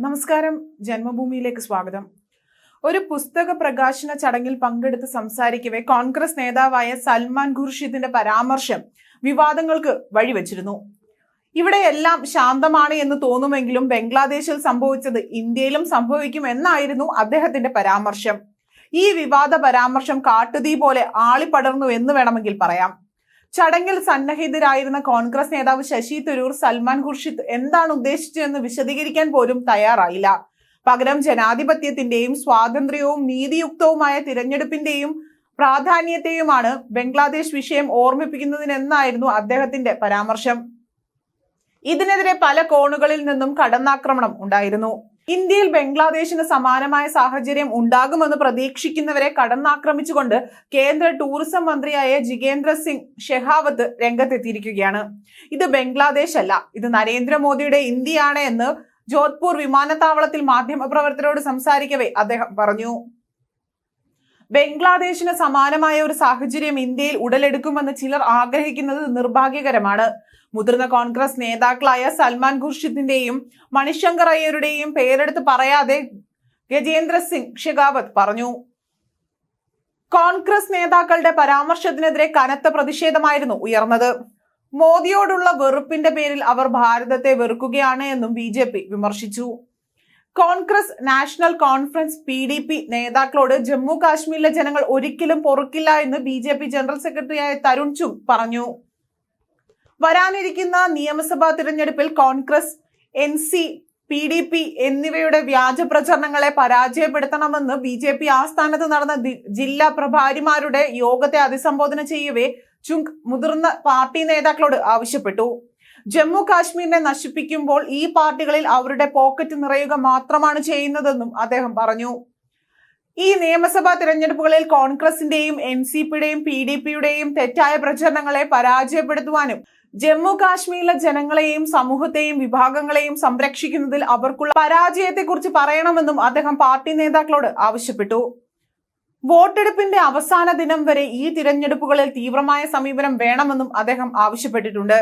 നമസ്കാരം. ജന്മഭൂമിയിലേക്ക് സ്വാഗതം. ഒരു പുസ്തക പ്രകാശന ചടങ്ങിൽ പങ്കെടുത്ത് സംസാരിക്കവേ കോൺഗ്രസ് നേതാവായ സൽമാൻ ഖുർഷിദിന്റെ പരാമർശം വിവാദങ്ങൾക്ക് വഴിവെച്ചിരുന്നു. ഇവിടെ എല്ലാം ശാന്തമാണ് എന്ന് തോന്നുമെങ്കിലും ബംഗ്ലാദേശിൽ സംഭവിച്ചത് ഇന്ത്യയിലും സംഭവിക്കും എന്നായിരുന്നു അദ്ദേഹത്തിന്റെ പരാമർശം. ഈ വിവാദ പരാമർശം കാട്ടുതീ പോലെ ആളിപ്പടർന്നു എന്ന് വേണമെങ്കിൽ പറയാം. ചടങ്ങിൽ സന്നഹിതരായിരുന്ന കോൺഗ്രസ് നേതാവ് ശശി തരൂർ സൽമാൻ ഖുർഷിദ് എന്താണ് ഉദ്ദേശിച്ചതെന്ന് വിശദീകരിക്കാൻ പോലും തയ്യാറായില്ല. പകരം ജനാധിപത്യത്തിന്റെയും സ്വാതന്ത്ര്യവും നീതിയുക്തവുമായ തിരഞ്ഞെടുപ്പിന്റെയും പ്രാധാന്യത്തെയുമാണ് ബംഗ്ലാദേശ് വിഷയം ഓർമ്മിപ്പിക്കുന്നതിനെന്നായിരുന്നു അദ്ദേഹത്തിന്റെ പരാമർശം. ഇതിനെതിരെ പല കോണുകളിൽ നിന്നും കടന്നാക്രമണം ഉണ്ടായിരുന്നു. ഇന്ത്യയിൽ ബംഗ്ലാദേശിന് സമാനമായ സാഹചര്യം ഉണ്ടാകുമെന്ന് പ്രതീക്ഷിക്കുന്നവരെ കടന്നാക്രമിച്ചുകൊണ്ട് കേന്ദ്ര ടൂറിസം മന്ത്രിയായ ജിഗേന്ദ്ര സിംഗ് ഷെഹാവത്ത് രംഗത്തെത്തിയിരിക്കുകയാണ്. ഇത് ബംഗ്ലാദേശ് അല്ല ഇത് നരേന്ദ്രമോദിയുടെ ഇന്ത്യയാണ് എന്ന് ജോധ്പൂർ വിമാനത്താവളത്തിൽ മാധ്യമപ്രവർത്തകരോട് സംസാരിക്കവേ അദ്ദേഹം പറഞ്ഞു. ബംഗ്ലാദേശിന് സമാനമായ ഒരു സാഹചര്യം ഇന്ത്യയിൽ ഉടലെടുക്കുമെന്ന് ചിലർ ആഗ്രഹിക്കുന്നത് നിർഭാഗ്യകരമാണ്. മുതിർന്ന കോൺഗ്രസ് നേതാക്കളായ സൽമാൻ ഖുർഷിദിന്റെയും മണിശങ്കർ അയ്യരുടെയും പേരെടുത്ത് പറയാതെ ഗജേന്ദ്ര സിംഗ് ഷെഖാവത്ത് പറഞ്ഞു. കോൺഗ്രസ് നേതാക്കളുടെ പരാമർശത്തിനെതിരെ കനത്ത പ്രതിഷേധമായിരുന്നു ഉയർന്നത്. മോദിയോടുള്ള വെറുപ്പിന്റെ പേരിൽ അവർ ഭാരതത്തെ വെറുക്കുകയാണ് എന്നും ബി വിമർശിച്ചു. Congress national conference P D P നേതാക്കളോട് Jammu കാശ്മീരിലെ ജനങ്ങൾ ഒരിക്കലും പൊറുക്കില്ല എന്ന് ബി ജെ പി ജനറൽ സെക്രട്ടറിയായ തരുൺ ചുഗ് പറഞ്ഞു. വരാനിരിക്കുന്ന നിയമസഭാ തിരഞ്ഞെടുപ്പിൽ Congress N C P D P എന്നിവയുടെ വ്യാജ പ്രചരണങ്ങളെ പരാജയപ്പെടുത്തണമെന്ന് ബി ജെ പി ആസ്ഥാനത്ത് നടന്ന ജില്ലാ പ്രഭാരിമാരുടെ യോഗത്തെ അഭിസംബോധന ചെയ്യവേ ചുങ് മുതിർന്ന പാർട്ടി നേതാക്കളോട് ആവശ്യപ്പെട്ടു. ജമ്മു കാശ്മീരിനെ നശിപ്പിക്കുമ്പോൾ ഈ പാർട്ടികളിൽ അവരുടെ പോക്കറ്റ് നിറയുക മാത്രമാണ് ചെയ്യുന്നതെന്നും അദ്ദേഹം പറഞ്ഞു. ഈ നിയമസഭാ തിരഞ്ഞെടുപ്പുകളിൽ കോൺഗ്രസിന്റെയും എൻ സി പിയുടെയും പി ഡി പിയുടെയും തെറ്റായ പ്രചരണങ്ങളെ പരാജയപ്പെടുത്തുവാനും ജമ്മു കാശ്മീരിലെ ജനങ്ങളെയും സമൂഹത്തെയും വിഭാഗങ്ങളെയും സംരക്ഷിക്കുന്നതിൽ അവർക്കുള്ള പരാജയത്തെക്കുറിച്ച് പറയണമെന്നും അദ്ദേഹം പാർട്ടി നേതാക്കളോട് ആവശ്യപ്പെട്ടു. വോട്ടെടുപ്പിന്റെ അവസാന ദിനം വരെ ഈ തിരഞ്ഞെടുപ്പുകളിൽ തീവ്രമായ സമീപനം വേണമെന്നും അദ്ദേഹം ആവശ്യപ്പെട്ടിട്ടുണ്ട്.